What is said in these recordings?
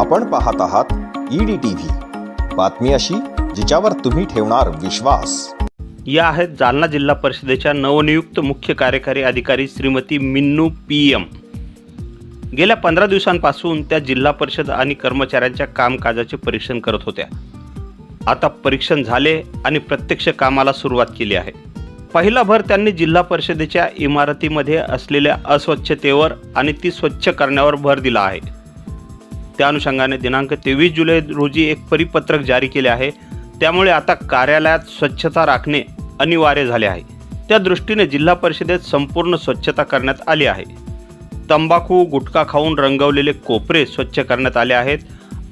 आपण पाहत आहात ईडी टीव्ही बातमी अशी जिच्यावर तुम्ही ठेवणार विश्वास. या आहेत जालना जिल्हा परिषदेच्या नवनियुक्त मुख्य कार्यकारी अधिकारी श्रीमती मिन्नू पी एम. गेल्या पंधरा दिवसांपासून त्या जिल्हा परिषद आणि कर्मचाऱ्यांच्या कामकाजाचे परीक्षण करत होत्या. आता परीक्षण झाले आणि प्रत्यक्ष कामाला सुरुवात केली आहे. पहिला भर त्यांनी जिल्हा परिषदेच्या इमारतीमध्ये असलेल्या अस्वच्छतेवर आणि ती स्वच्छ करण्यावर भर दिला आहे. त्या अनुषंगाने दिनांक तेवीस जुलै रोजी एक परिपत्रक जारी केले आहे. त्यामुळे आता कार्यालयात स्वच्छता राखणे अनिवार्य झाले आहे. त्या दृष्टीने जिल्हा परिषदेत संपूर्ण स्वच्छता करण्यात आली आहे. तंबाखू गुटखा खाऊन रंगवलेले कोपरे स्वच्छ करण्यात आले आहेत.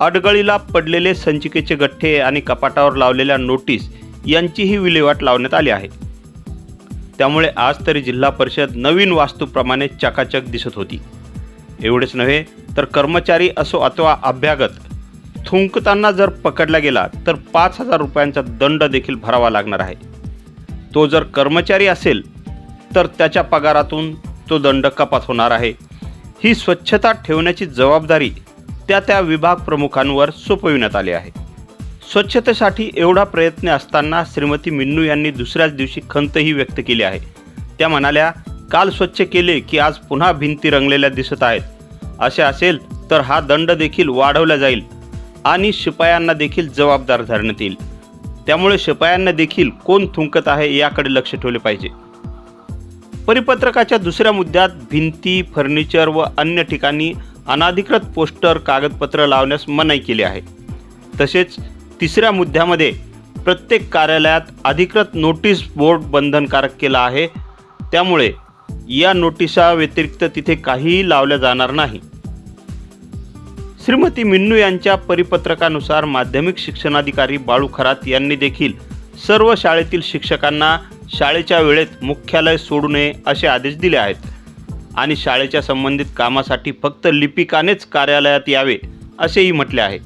अडगळीला पडलेले संचिकेचे गठ्ठे आणि कपाटावर लावलेल्या नोटीस यांचीही विल्हेवाट लावण्यात आली आहे. त्यामुळे आज तरी जिल्हा परिषद नवीन वास्तूप्रमाणे चकाचक दिसत होती. एवढेच नव्हे तर कर्मचारी असो अथवा अभ्यागत थुंकताना जर पकडला गेला तर पाच हजार रुपयांचा दंड देखील भरावा लागणार आहे. तो जर कर्मचारी असेल तर त्याच्या पगारातून तो दंड कपात होणार आहे. ही स्वच्छता ठेवण्याची जबाबदारी त्या त्या विभाग प्रमुखांवर सोपविण्यात आली आहे. स्वच्छतेसाठी एवढा प्रयत्न असताना श्रीमती मिन्नू यांनी दुसऱ्याच दिवशी खंतही व्यक्त केली आहे. त्या म्हणाल्या काल स्वच्छ केले की आज पुन्हा भिंती रंगलेल्या दिसत आहेत. असे असेल तर हा दंड देखील वाढवला जाईल आणि शिपायांना देखील जबाबदार धरण्यात येईल. त्यामुळे शिपायांना देखील कोण थुंकत आहे याकडे लक्ष ठेवले पाहिजे. परिपत्रकाच्या दुसऱ्या मुद्द्यात भिंती फर्निचर व अन्य ठिकाणी अनाधिकृत पोस्टर कागदपत्र लावण्यास मनाई केली आहे. तसेच तिसऱ्या मुद्द्यामध्ये प्रत्येक कार्यालयात अधिकृत नोटीस बोर्ड बंधनकारक केला आहे. त्यामुळे या नोटिसा व्यतिरिक्त तिथे काहीही लावल्या जाणार नाही. श्रीमती मिन्नू यांच्या परिपत्रकानुसार माध्यमिक शिक्षणाधिकारी बाळू खरात यांनी देखील सर्व शाळेतील शिक्षकांना शाळेच्या वेळेत मुख्यालय सोडू नये असे आदेश दिले आहेत आणि शाळेच्या संबंधित कामासाठी फक्त लिपिकानेच कार्यालयात यावे असेही म्हटले आहे.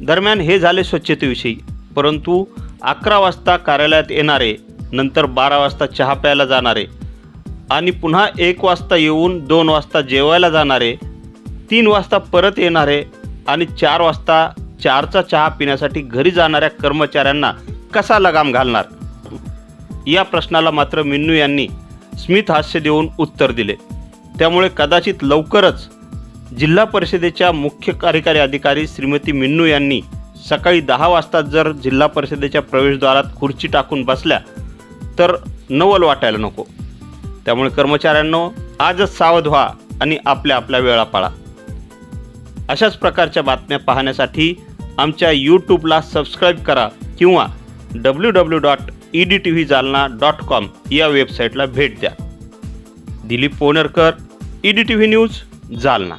दरम्यान हे झाले स्वच्छतेविषयी परंतु अकरा वाजता कार्यालयात येणारे नंतर बारा वाजता चहा प्यायला जाणारे आणि पुन्हा एक वाजता येऊन दोन वाजता जेवायला जाणारे तीन वाजता परत येणारे आणि चार वाजता चारचा चहा पिण्यासाठी घरी जाणाऱ्या कर्मचाऱ्यांना कसा लगाम घालणार? या प्रश्नाला मात्र मिन्नू यांनी स्मित हास्य देऊन उत्तर दिले. त्यामुळे कदाचित लवकरच जिल्हा परिषदेच्या मुख्य कार्यकारी अधिकारी श्रीमती मिन्नू यांनी सकाळी दहा वाजता जर जिल्हा परिषदेच्या प्रवेशद्वारात खुर्ची टाकून बसल्या तर नवल वाटायला नको. त्यामुळे कर्मचाऱ्यांनो आजच सावध व्हा आणि आपल्या आपल्या वेळा पाळा. अशाच प्रकारच्या बातम्या पाहण्यासाठी आमच्या यूट्यूबला सबस्क्राईब करा किंवा W W dot E D T V Jalna dot com या वेबसाईटला भेट द्या. Dilip Ponarkar E D T V news Jalna.